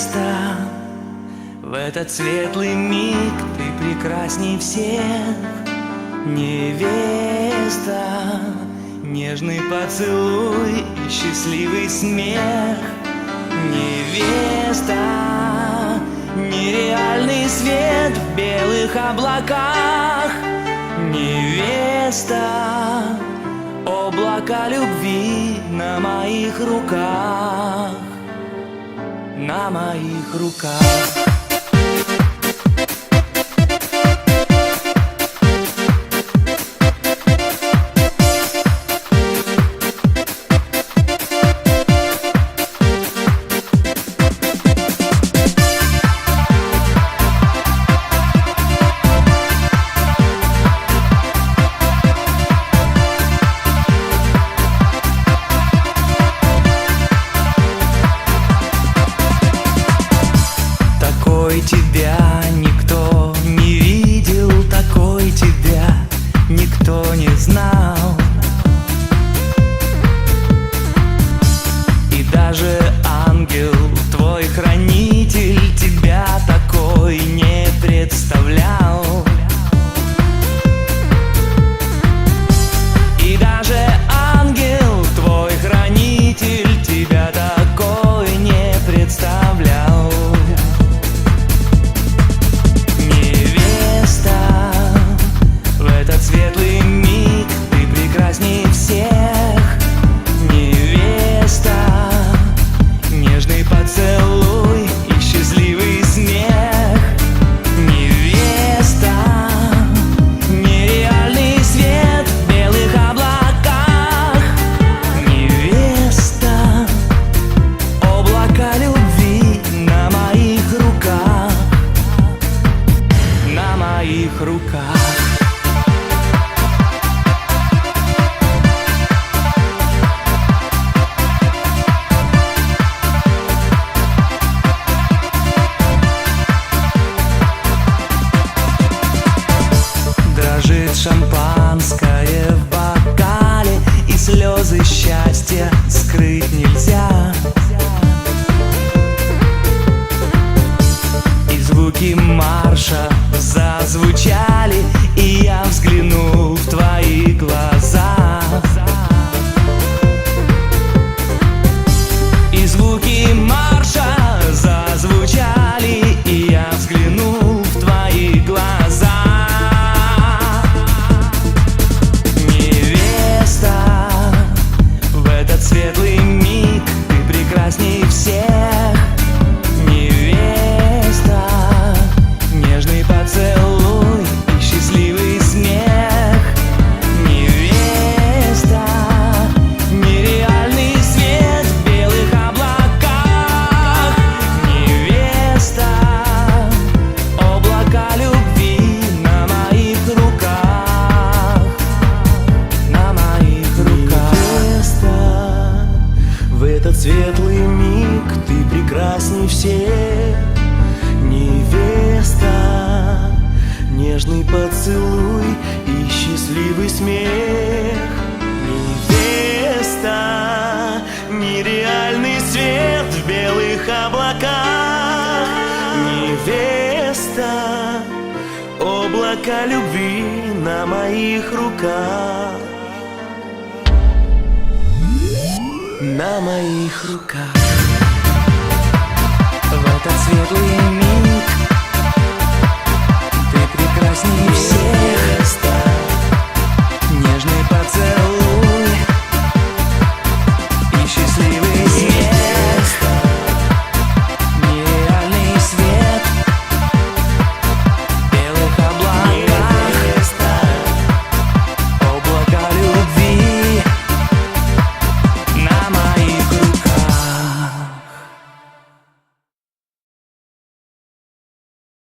невеста В этот светлый миг ты прекрасней всех. Невеста Нежный поцелуй и счастливый смех. Невеста Нереальный свет в белых облаках. Невеста Облака любви на моих руках На моих руках моих руках. Дрожит шампанское в бокале И слезы счастья скрыть нельзя этот светлый миг ты прекрасней всех. Невеста, нежный поцелуй и счастливый смех. Невеста, нереальный свет в белых облаках. Невеста, облака любви на моих руках. на моих руках. В этот светлый миг Ты прекраснее всех.